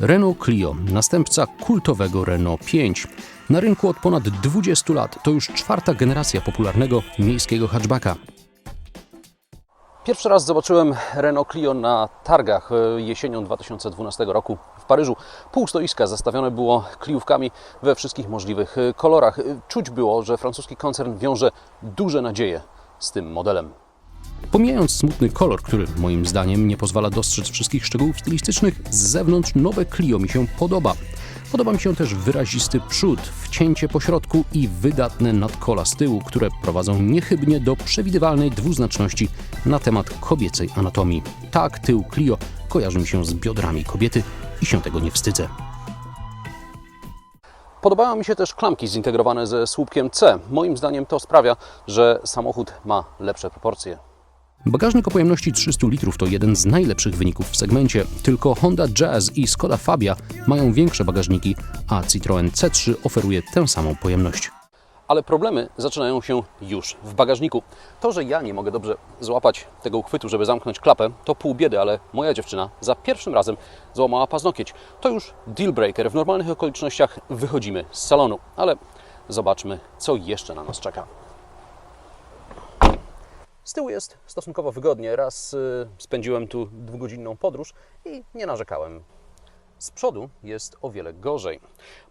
Renault Clio, następca kultowego Renault 5. Na rynku od ponad 20 lat to już czwarta generacja popularnego miejskiego hatchbacka. Pierwszy raz zobaczyłem Renault Clio na targach e, jesienią 2012 roku w Paryżu. Pół stoiska zastawione było kliówkami we wszystkich możliwych e, kolorach. E, Czuć było, że francuski koncern wiąże duże nadzieje z tym modelem. Pomijając smutny kolor, który moim zdaniem nie pozwala dostrzec wszystkich szczegółów stylistycznych, z zewnątrz nowe Clio mi się podoba. Podoba mi się też wyrazisty przód, wcięcie po środku i wydatne nadkola z tyłu, które prowadzą niechybnie do przewidywalnej dwuznaczności na temat kobiecej anatomii. Tak, tył Clio kojarzy mi się z biodrami kobiety i się tego nie wstydzę. Podobają mi się też klamki zintegrowane ze słupkiem C. Moim zdaniem to sprawia, że samochód ma lepsze proporcje. Bagażnik o pojemności 300 litrów to jeden z najlepszych wyników w segmencie. Tylko Honda Jazz i Skoda Fabia mają większe bagażniki, a Citroën C3 oferuje tę samą pojemność. Ale problemy zaczynają się już w bagażniku. To, że ja nie mogę dobrze złapać tego uchwytu, żeby zamknąć klapę, to pół biedy, ale moja dziewczyna za pierwszym razem złamała paznokieć. To już deal breaker. W normalnych okolicznościach wychodzimy z salonu, ale zobaczmy, co jeszcze na nas czeka. Z tyłu jest stosunkowo wygodnie. Raz y, spędziłem tu dwugodzinną podróż i nie narzekałem. Z przodu jest o wiele gorzej.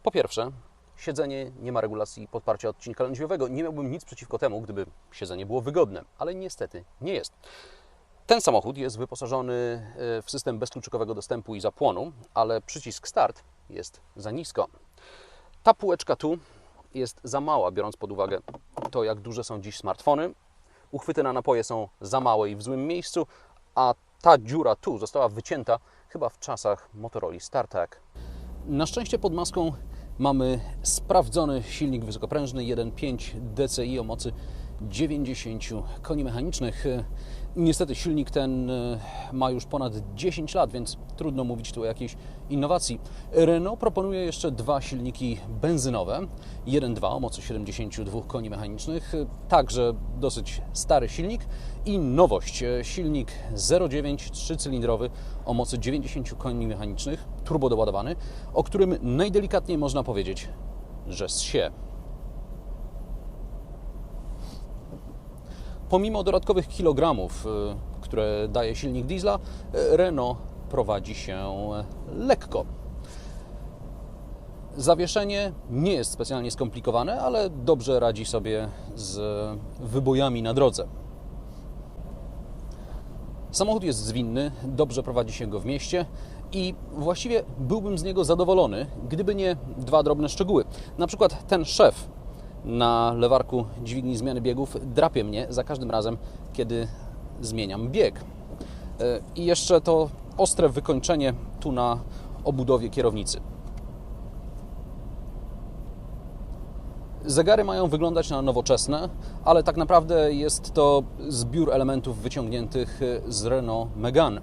Po pierwsze, siedzenie nie ma regulacji podparcia odcinka lędźwiowego. Nie miałbym nic przeciwko temu, gdyby siedzenie było wygodne, ale niestety nie jest. Ten samochód jest wyposażony y, w system bezkluczykowego dostępu i zapłonu, ale przycisk start jest za nisko. Ta półeczka tu jest za mała, biorąc pod uwagę to, jak duże są dziś smartfony. Uchwyty na napoje są za małe i w złym miejscu, a ta dziura tu została wycięta chyba w czasach Motorola StarTAC. Na szczęście pod maską mamy sprawdzony silnik wysokoprężny 1.5 DCI o mocy 90 koni mechanicznych. Niestety silnik ten e, ma już ponad 10 lat, więc trudno mówić tu o jakiejś innowacji. Renault proponuje jeszcze dwa silniki benzynowe. 1.2 o mocy 72 koni mechanicznych, także dosyć stary silnik i nowość, e, silnik 0.9 trzycylindrowy o mocy 90 koni mechanicznych, turbo doładowany, o którym najdelikatniej można powiedzieć, że zsie. Pomimo dodatkowych kilogramów, y, które daje silnik diesla, y, Renault prowadzi się lekko. Zawieszenie nie jest specjalnie skomplikowane, ale dobrze radzi sobie z wybojami na drodze. Samochód jest zwinny, dobrze prowadzi się go w mieście i właściwie byłbym z niego zadowolony, gdyby nie dwa drobne szczegóły. Na przykład ten szef na lewarku dźwigni zmiany biegów drapie mnie za każdym razem, kiedy zmieniam bieg. E, I jeszcze to ostre wykończenie tu na obudowie kierownicy. Zegary mają wyglądać na nowoczesne, ale tak naprawdę jest to zbiór elementów wyciągniętych z Renault Megane.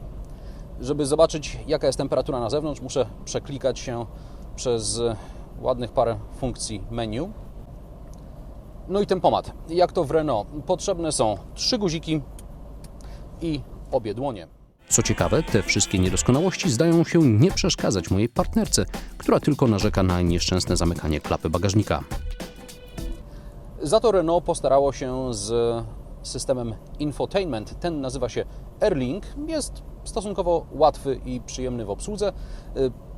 Żeby zobaczyć, jaka jest temperatura na zewnątrz, muszę przeklikać się przez ładnych parę funkcji menu. No i tempomat. Jak to w Renault? Potrzebne są trzy guziki i obie dłonie. Co ciekawe, te wszystkie niedoskonałości zdają się nie przeszkadzać mojej partnerce, która tylko narzeka na nieszczęsne zamykanie klapy bagażnika. Za to Renault postarało się z systemem infotainment. Ten nazywa się Airlink. Jest stosunkowo łatwy i przyjemny w obsłudze.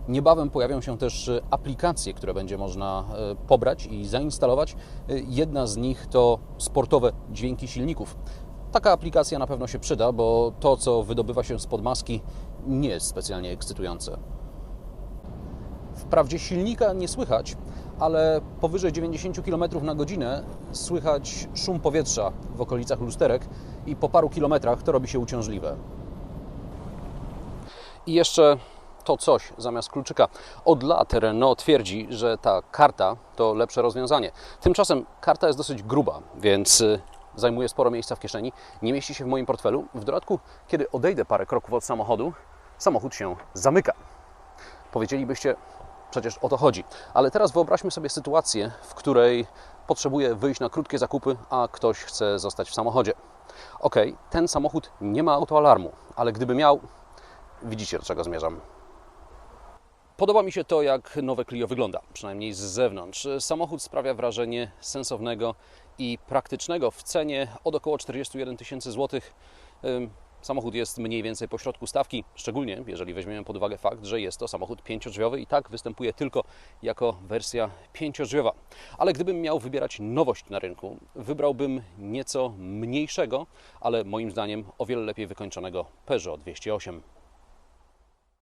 Niebawem pojawią się też aplikacje, które będzie można e, pobrać i zainstalować. E, Jedna z nich to sportowe dźwięki silników. Taka aplikacja na pewno się przyda, bo to, co wydobywa się spod maski, nie jest specjalnie ekscytujące. Wprawdzie silnika nie słychać, ale powyżej 90 km na godzinę słychać szum powietrza w okolicach lusterek i po paru kilometrach to robi się uciążliwe. I jeszcze to coś zamiast kluczyka. Od lat Renault twierdzi, że ta karta to lepsze rozwiązanie. Tymczasem karta jest dosyć gruba, więc y, zajmuje sporo miejsca w kieszeni, nie mieści się w moim portfelu. W dodatku, kiedy odejdę parę kroków od samochodu, samochód się zamyka. Powiedzielibyście, przecież o to chodzi. Ale teraz wyobraźmy sobie sytuację, w której potrzebuję wyjść na krótkie zakupy, a ktoś chce zostać w samochodzie. Ok, ten samochód nie ma autoalarmu, ale gdyby miał, widzicie do czego zmierzam. Podoba mi się to, jak nowe Clio wygląda, przynajmniej z zewnątrz. Samochód sprawia wrażenie sensownego i praktycznego w cenie od około 41 tysięcy złotych. Samochód jest mniej więcej po środku stawki, szczególnie jeżeli weźmiemy pod uwagę fakt, że jest to samochód pięciodrzwiowy i tak występuje tylko jako wersja pięciodrzwiowa. Ale gdybym miał wybierać nowość na rynku, wybrałbym nieco mniejszego, ale moim zdaniem o wiele lepiej wykończonego Peugeot 208.